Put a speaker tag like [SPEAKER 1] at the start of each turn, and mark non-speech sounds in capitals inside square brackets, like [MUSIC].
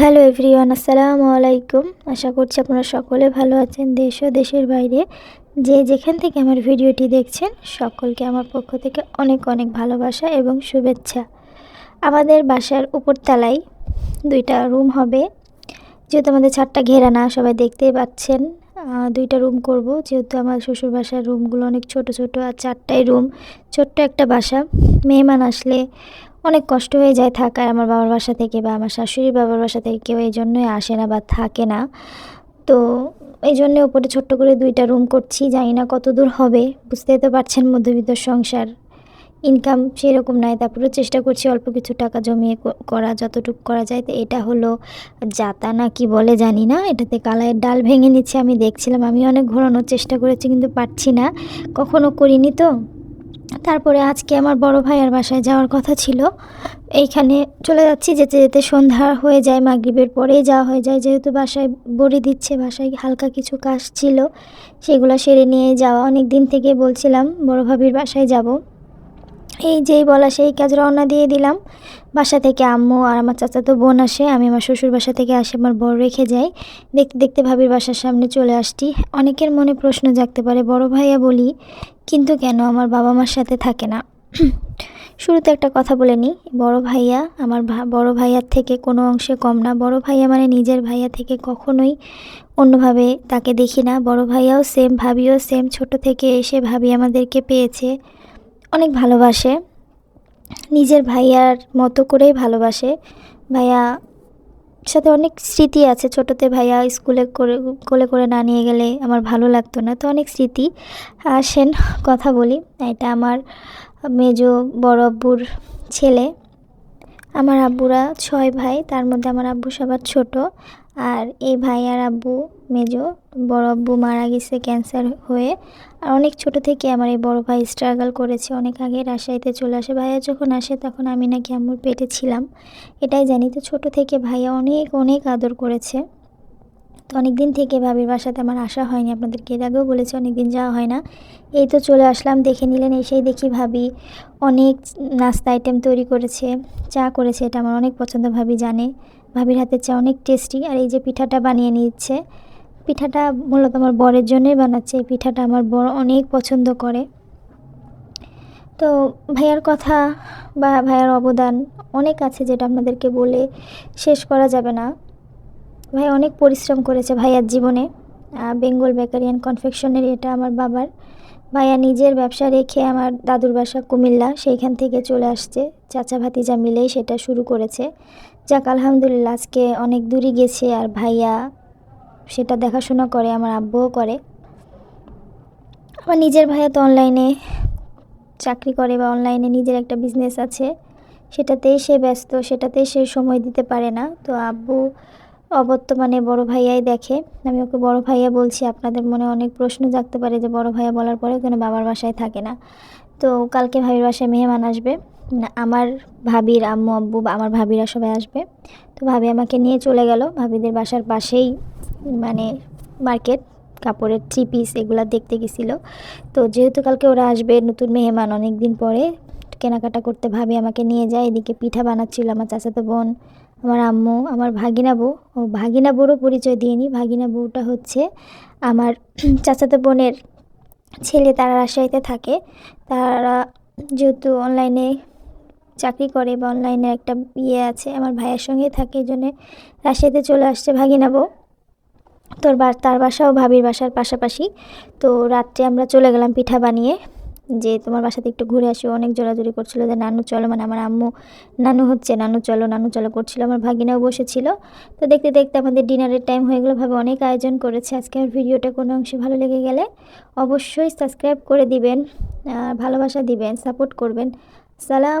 [SPEAKER 1] Hello everyone, আসসালামু আলাইকুম। আশা করছি আপনারা সকলে ভালো আছেন, দেশ ও দেশের বাইরে। যে যেখান থেকে আমার ভিডিওটি দেখছেন, সকলকে আমার পক্ষ থেকে অনেক অনেক ভালোবাসা এবং শুভেচ্ছা। আমাদের বাসার উপরতলায় দুইটা রুম হবে। যেহেতু আমাদের ছাদটা ঘেরা না, সবাই দেখতেই পাচ্ছেন দুইটা রুম করব। যেহেতু আমার শ্বশুর বাসার রুমগুলো অনেক ছোট ছোট, আর চারটাই রুম, ছোট্ট একটা বাসা। মেহমান আসলে অনেক কষ্ট হয়ে যায় থাকায় আমার বাবার বাসা থেকে বা আমার শাশুড়ির বাবার বাসা থেকে কেউ এই জন্যই আসে না বা থাকে না। তো এই জন্য ওপরে ছোট্ট করে দুইটা রুম করছি, জানি না কত দূর হবে। বুঝতেই তো পারছেন মধ্যবিত্ত সংসার। ইনকাম সেরকম নাই, তারপরেও চেষ্টা করছি অল্প কিছু টাকা জমিয়ে করা, যতটুকু করা যায়। তো এটা হলো জাতা না কি বলে জানি না। এটাতে কালায়ের ডাল ভেঙে নিচ্ছে, আমি দেখছিলাম। আমি অনেক ঘোরানোর চেষ্টা করেছি, কিন্তু পারছি না। কখনো করিনি তো? তারপরে আজকে আমার বড় ভাইয়ের বাসায় যাওয়ার কথা ছিল। এইখানে চলে যাচ্ছি, যেতে যেতে সন্ধ্যা হয়ে যায়, মাগরীবের পরেই যাওয়া হয়ে যায়। যেহেতু বাসায় বড়ি দিচ্ছে, বাসায় হালকা কিছু কাজ ছিল, সেগুলো সেরে নিয়ে যাওয়া। অনেক দিন থেকে বলছিলাম, বড় ভাবির বাসায় যাব। এই যেই বলা সেই কাজ রওনা দিয়ে দিলাম। বাসা থেকে আম্মু আর আমার চাচাতো বোন আসে, আমি আমার শ্বশুর বাসা থেকে আসে, আমার বড় রেখে যাই। দেখতে দেখতে ভাবির বাসার সামনে চলে আসছি। অনেকের মনে প্রশ্ন জাগতে পারে, বড় ভাইয়া বলি কিন্তু কেন আমার বাবা মার সাথে থাকে না? [CLEARS THROAT] শুরুতে একটা কথা বলে নিই। বড় ভাইয়া আমার বড় ভাইয়ার থেকে কোনো অংশে কম না। বড় ভাইয়া মানে নিজের ভাইয়া থেকে কখনোই অন্যভাবে তাকে দেখি না। বড় ভাইয়াও সেম ভাবিও সেম ছোট থেকে এসে ভাবি আমাদেরকে পেয়েছে। অনেক ভালোবাসে। নিজের ভাইয়ার মতো করেই ভালোবাসে। ভাইয়া সাথে অনেক স্মৃতি আছে। ছোটোতে ভাইয়া স্কুলে করে, কোলে করে না নিয়ে গেলে আমার ভালো লাগতো না। তো অনেক স্মৃতি। আসেন কথা বলি, এটা আমার মেজো বড় আব্বুর ছেলে। আমার আব্বুরা ছয় ভাই, তার মধ্যে আমার আব্বু সবার ছোট। আর এই ভাই আর আব্বু মেজো, বড় আব্বু মারা গেছে ক্যান্সার হয়ে। আর অনেক ছোট থেকে আমার এই বড় ভাই স্ট্রাগল করেছে। অনেক আগে রাজশাহীতে চলে আসে। ভাইয়া যখন আসে তখন আমি নাকি আম্মুর পেটে ছিলাম। এটাই জানি তো ছোট থেকে ভাইয়া অনেক অনেক আদর করেছে। তো অনেক দিন থেকে ভাবির বাসাতে আমার আসা হয়নি। আপনাদেরকে এর আগেও বলেছি অনেক দিন যাওয়া হয় না। এই তো চলে আসলাম, দেখে নিলেন, এসেই দেখি ভাবি অনেক নাস্তা আইটেম তৈরি করেছে, চা করেছে। এটা আমার অনেক পছন্দ ভাবি জানে। ভাবির হাতের চা অনেক টেস্টি আর এই যে পিঠাটা বানিয়ে নিচ্ছে। পিঠাটা মূলত আমার বরের জন্যই বানাচ্ছে, এই পিঠাটা আমার বর অনেক পছন্দ করে। তো ভাইয়ার কথা বা ভাইয়ার অবদান অনেক আছে যেটা আপনাদেরকে বলে শেষ করা যাবে না। ভাই অনেক পরিশ্রম করেছে ভাইয়ার জীবনে বেঙ্গল বেকারি অ্যান্ড কনফেকশনের এটা আমার বাবার। ভাইয়া নিজের ব্যবসা রেখে আমার দাদুর বাসা কুমিল্লা, সেইখান থেকে চলে আসছে। চাচা ভাতিজা মিলেই সেটা শুরু করেছে। যাক, আলহামদুলিল্লাহ, আজকে অনেক দূরই গেছে আর ভাইয়া সেটা দেখাশোনা করে, আমার আব্বুও করে। আমার নিজের ভাইয়া তো অনলাইনে চাকরি করে বা অনলাইনে নিজের একটা বিজনেস আছে। সেটাতেই সে ব্যস্ত, সেটাতেই সে সময় দিতে পারে না। তো আব্বু অবর্তমানে বড় ভাইয়াই দেখে। আমি ওকে বড় ভাইয়া বলছি, আপনাদের মনে অনেক প্রশ্ন জাগতে পারে যে বড় ভাইয়া বলার পরে কেন বাবার বাসায় থাকে না। তো কালকে ভাবির বাসায় মেহমান আসবে। আমার ভাবির আম্মু, আব্বু আমার ভাবিরা সবাই আসবে। তো ভাবি আমাকে নিয়ে চলে গেল। ভাবিদের বাসার পাশেই মানে মার্কেট, কাপড়ের থ্রি পিস এগুলো দেখতে গেছিল। তো যেহেতু কালকে ওরা আসবে নতুন মেহমান অনেক দিন পরে কেনাকাটা করতে ভাবি আমাকে নিয়ে যায়। এদিকে পিঠা বানাচ্ছিল আমার চাচাতো বোন আমার আম্মু, আমার ভাগিনা বউ, ও ভাগিনা বউরও পরিচয় দিয়ে নিই ভাগিনা বউটা হচ্ছে আমার চাচাতো বোনের ছেলে, তারা রাজশাহীতে থাকে। তারা যেহেতু অনলাইনে চাকরি করে বা অনলাইনে একটা ইয়ে আছে, আমার ভাইয়ের সঙ্গে থাকে, এই জন্যে রাজশাহীতে চলে আসছে ভাগিনা বউ। তোর বা, তার বাসাও ভাবির বাসার পাশাপাশি। তো রাত্রে আমরা চলে গেলাম পিঠা বানিয়ে। যে তোমার বাসাতে একটু ঘুরে আসি, অনেক জোরাজোরি করছিল যে, নানু, চলো। মানে আমার আম্মু, নানু হচ্ছে, নানু, চলো নানু, চলো, করছিল। আমার ভাগিনাও বসেছিল। তো দেখতে দেখতে আমাদের ডিনারের টাইম হয়ে গেলো। ভাবে অনেক আয়োজন করেছে। আজকে আমার ভিডিওটা কোনো অংশে ভালো লেগে গেলে অবশ্যই সাবস্ক্রাইব করে দিবেন। ভালোবাসা দিবেন সাপোর্ট করবেন। সালাম।